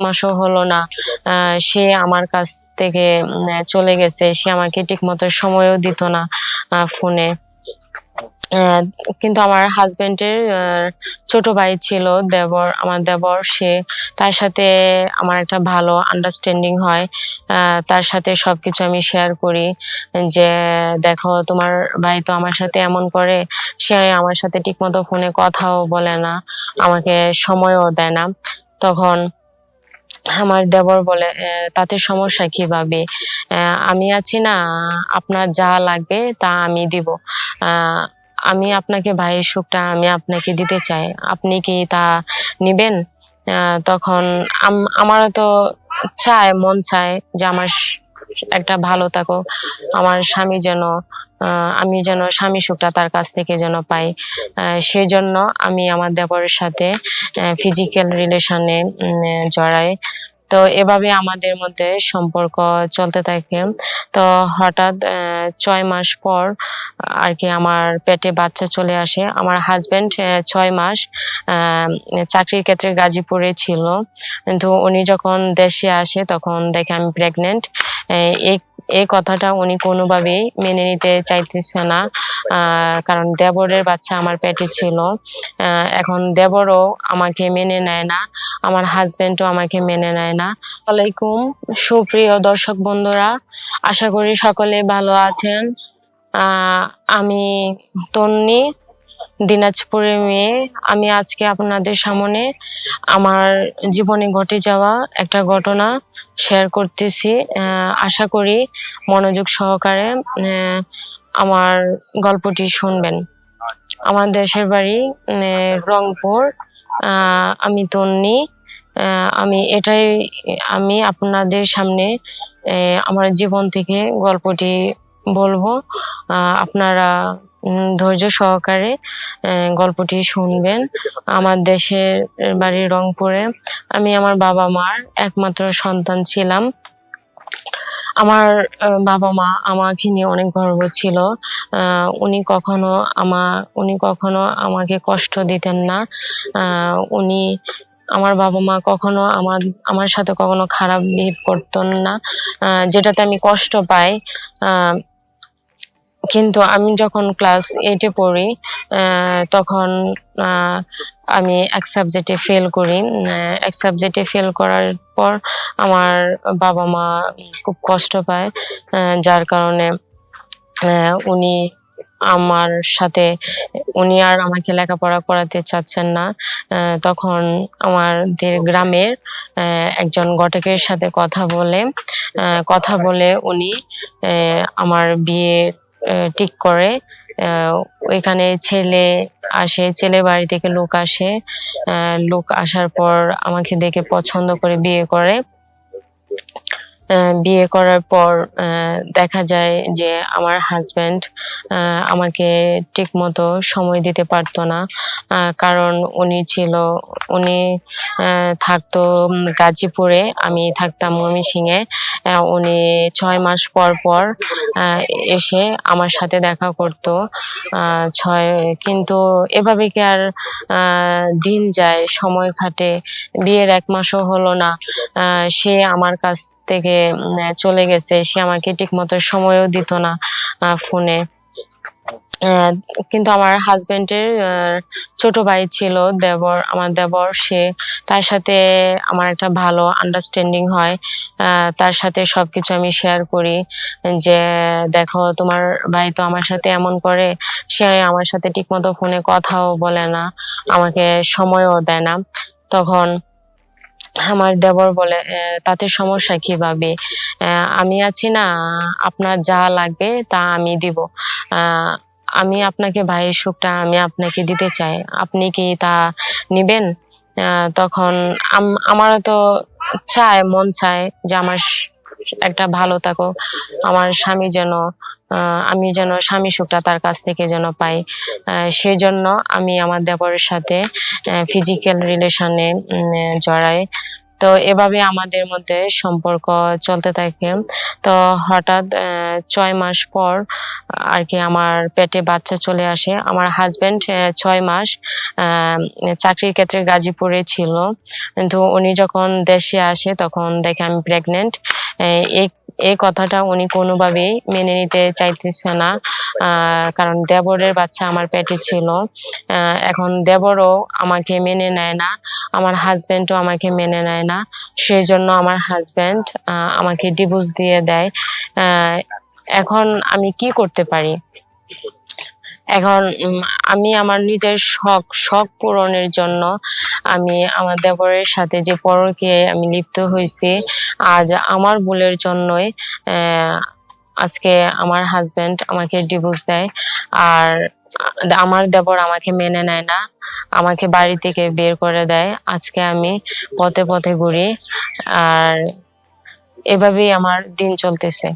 মাসও হলো না। সে আমার কাছ থেকে চলে গেছে। সে আমাকে ঠিক মতো সময়ও দিত না ফোনে। কিন্তু আমার হাজবেন্ডের ছোট ভাই ছিল দেবর, আমার দেবর, সে তার সাথে আমার একটা ভালো আন্ডারস্ট্যান্ডিং হয়। তার সাথে সবকিছু আমি শেয়ার করি যে, দেখো, তোমার ভাই তো আমার সাথে এমন করে, সে আমার সাথে ঠিকমতো ফোনে কথাও বলে না, আমাকে সময়ও দেয় না। তখন আমার দেবর বলে তাতে সমস্যা কীভাবে আহ, আমি আছি না আপনার যা লাগবে তা আমি দিব। আমি আপনাকে ভাইয়ের সুখটা আমি আপনাকে দিতে চাই। আপনি কি তা নিবেন? তখন আম- আমারও তো চায় মন চায় যে আমার একটা ভালো থাকো। আমার স্বামী যেন আমি যেন স্বামী সুখটা তার কাছ থেকে যেন পাই। আহ, সেজন্য আমি আমার দেবরের সাথে ফিজিক্যাল রিলেশনে জড়াই। তো এভাবে আমাদের মধ্যে সম্পর্ক চলতে থাকে। তো হঠাৎ ছয় মাস পর আর কি আমার পেটে বাচ্চা চলে আসে। আমার হাজবেন্ড ছয় মাস চাকরির ক্ষেত্রে গাজীপুরে ছিল। কিন্তু উনি যখন দেশে আসে তখন দেখে আমি প্রেগনেন্ট এই এই কথাটা উনি কোনোভাবেই মেনে নিতে চাইতেছে না। কারণ দেবরের বাচ্চা আমার পেটে ছিল। এখন দেবরও আমাকে মেনে নেয় না। আমার হাজবেন্ডও আমাকে মেনে নেয় না। আলাইকুম, সুপ্রিয় দর্শক বন্ধুরা, আশা করি সকলে ভালো আছেন। আমি তন্নি দিনাজপুরের মেয়ে। আমি আজকে আপনাদের সামনে আমার জীবনে ঘটে যাওয়া একটা ঘটনা শেয়ার করতেছি। আশা করি মনোযোগ সহকারে আমার গল্পটি শুনবেন। আমার দেশের বাড়ি রংপুর। আমি তন্নি। আমি এটাই, আমি আপনাদের সামনে আমার জীবন থেকে গল্পটি বলব। আপনারা ধৈর্য সহকারে গল্পটি শুনবেন। আমার দেশের বাড়ি রংপুরে। আমি আমার বাবা মার একমাত্র সন্তান ছিলাম। আমার বাবা মা আমাকে নিয়ে অনেক গর্ব ছিল। উনি কখনো আমা, উনি কখনো আমাকে কষ্ট দিতেন না। উনি, আমার বাবা মা কখনো আমার আমার সাথে কখনো খারাপ বিহেভ করতেন না। যেটাতে আমি কষ্ট পাই কিন্তু আমি যখন ক্লাস এইটে পড়ি তখন আমি এক সাবজেক্টে ফেল করি। এক সাবজেক্টে ফেল করার পর আমার বাবা মা খুব কষ্ট পায় যার কারণে উনি আমার সাথে উনি আর আমাকে লেখাপড়া করাতে চাচ্ছেন না। তখন আমাদের গ্রামের একজন ঘটকের সাথে কথা বলে কথা বলে উনি আমার বিয়ে আহ, ঠিক করে। এখানে ছেলে আসে ছেলে বাড়ি থেকে লোক আসে। লোক আসার পর আমাকে দেখে পছন্দ করে বিয়ে করে। বিয়ে করার পর দেখা যায় যে আমার হাজব্যান্ড আমাকে ঠিক মতো সময় দিতে পারতো না। কারণ উনি ছিল, উনি থাকতো গাজীপুরে, আমি থাকতাম ময়মনসিংহে। উনি ছয় মাস পর পর এসে আমার সাথে দেখা করতো। ছয়, কিন্তু এভাবে কি আর দিন যায়, সময় কাটে বিয়ের এক মাসও হলো না। সে আমার কাছ থেকে চলে গেছে। সে আমাকে ঠিক মতো সময়ও দিত না ফোনে। কিন্তু আমার হাজবেন্ডের ছোট ভাই ছিল দেবর, আমার দেবর, সে তার সাথে আমার একটা ভালো আন্ডারস্ট্যান্ডিং হয়। তার সাথে সবকিছু আমি শেয়ার করি যে, দেখো, তোমার ভাই তো আমার সাথে এমন করে, সে আমার সাথে ঠিকমতো ফোনে কথাও বলে না, আমাকে সময়ও দেয় না। তখন আমার দেবর বলে তাতে সমস্যা আহ, আমি আছি না আপনার যা লাগবে তা আমি দিব। আমি আপনাকে ভাইয়ের সুখটা আমি আপনাকে দিতে চাই। আপনি কি তা নিবেন? তখন আম- আমারও তো চায় মন চায় যে আমার একটা ভালো থাকো। আমার স্বামী যেন আমি যেন স্বামী সুখটা তার কাছ থেকে যেন পাই। সেজন্য আমি আমার দেবরের সাথে ফিজিক্যাল রিলেশনে জড়াই। তো এভাবে আমাদের মধ্যে সম্পর্ক চলতে থাকে। তো হঠাৎ ছয় মাস পর আর কি আমার পেটে বাচ্চা চলে আসে। আমার হাজবেন্ড ছয় মাস চাকরির ক্ষেত্রে গাজীপুরে ছিল। কিন্তু উনি যখন দেশে আসে তখন দেখে আমি প্রেগনেন্ট এই কথাটা উনি কোনোভাবেই মেনে নিতে চাইতেছে না। কারণ দেবরের বাচ্চা আমার পেটে ছিল। এখন দেবরও আমাকে মেনে নেয় না, আমার হাজবেন্ডও আমাকে মেনে নেয় না। সেই জন্য আমার হাজবেন্ড আমাকে ডিভোর্স দিয়ে দেয়। এখন আমি কি করতে পারি? এখন আমি আমার নিজের শখ শখ পূরণের জন্য আমি আমার দেবরের সাথে যে পরকে আমি লিপ্ত হয়েছি, আজ আমার ভুলের জন্যই আজকে আমার হাজব্যান্ড আমাকে ডিভোর্স দেয়, আর আমার দেবর আমাকে মেনে নেয় না, আমাকে বাড়ি থেকে বের করে দেয়, আজকে আমি পথে পথে ঘুরি, আর এভাবেই আমার দিন চলতেছে।